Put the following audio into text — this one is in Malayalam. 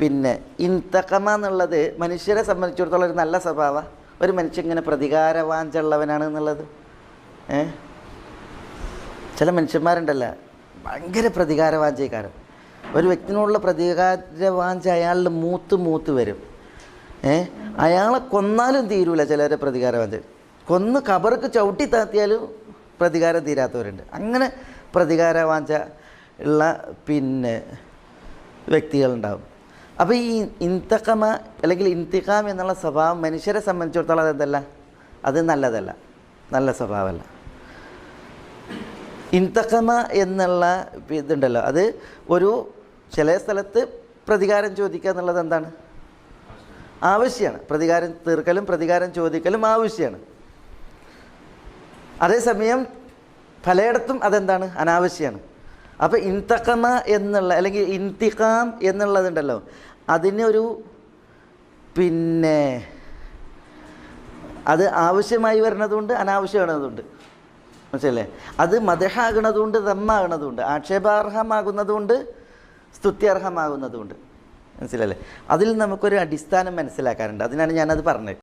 പിന്നെ ഇന്തക്കമ എന്നുള്ളത് മനുഷ്യരെ സംബന്ധിച്ചിടത്തോളം ഒരു നല്ല സ്വഭാവ. ഒരു മനുഷ്യൻ ഇങ്ങനെ പ്രതികാരവാഞ്ചുള്ളവനാണ് എന്നുള്ളത്. ഏ? ചില മനുഷ്യന്മാരുണ്ടല്ല ഭയങ്കര പ്രതികാരവാഞ്ചയക്കാരൻ ഒരു വ്യക്തിനോടുള്ള പ്രതികാരവാഞ്ച അയാളിൽ മൂത്ത് മൂത്ത് വരും. ഏ? അയാളെ കൊന്നാലും തീരൂല ചിലരെ പ്രതികാരവാഞ്ച. കൊന്ന് കബർക്ക് ചവിട്ടി താത്തിയാലും പ്രതികാരം തീരാത്തവരുണ്ട്. അങ്ങനെ പ്രതികാരവാഞ്ച ഉള്ള പിന്നെ വ്യക്തികളുണ്ടാവും. അപ്പോൾ ഈ ഇന്തക്കമ അല്ലെങ്കിൽ ഇന്തിക്കാം എന്നുള്ള സ്വഭാവം മനുഷ്യരെ സംബന്ധിച്ചിടത്തോളം അതെന്തല്ല? അത് നല്ലതല്ല. നല്ല സ്വഭാവമല്ല. ഇന്തക്കമ എന്നുള്ള ഇതുണ്ടല്ലോ. അത് ഒരു ചില സ്ഥലത്ത് പ്രതികാരം ചോദിക്കുക എന്നുള്ളത് എന്താണ്? ആവശ്യമാണ്. പ്രതികാരം തീർക്കലും പ്രതികാരം ചോദിക്കലും ആവശ്യമാണ്. അതേസമയം പലയിടത്തും അതെന്താണ്? അനാവശ്യമാണ്. അപ്പോൾ ഇന്തക്കമ എന്നുള്ള അല്ലെങ്കിൽ ഇന്തിക്കാം എന്നുള്ളതുണ്ടല്ലോ. അതിനൊരു പിന്നെ അത് ആവശ്യമായി വരുന്നതുകൊണ്ട് അനാവശ്യമാകുന്നതുണ്ട് മനസ്സിലല്ലേ? അത് മതഹാകണതുകൊണ്ട് ദമ്മാകണതുകൊണ്ട് ആക്ഷേപാർഹമാകുന്നതുകൊണ്ട് സ്തുത്യർഹമാകുന്നതുകൊണ്ട് മനസ്സിലല്ലേ? അതിൽ നമുക്കൊരു അടിസ്ഥാനം മനസ്സിലാക്കാറുണ്ട് അതിനാണ് ഞാനത് പറഞ്ഞത്.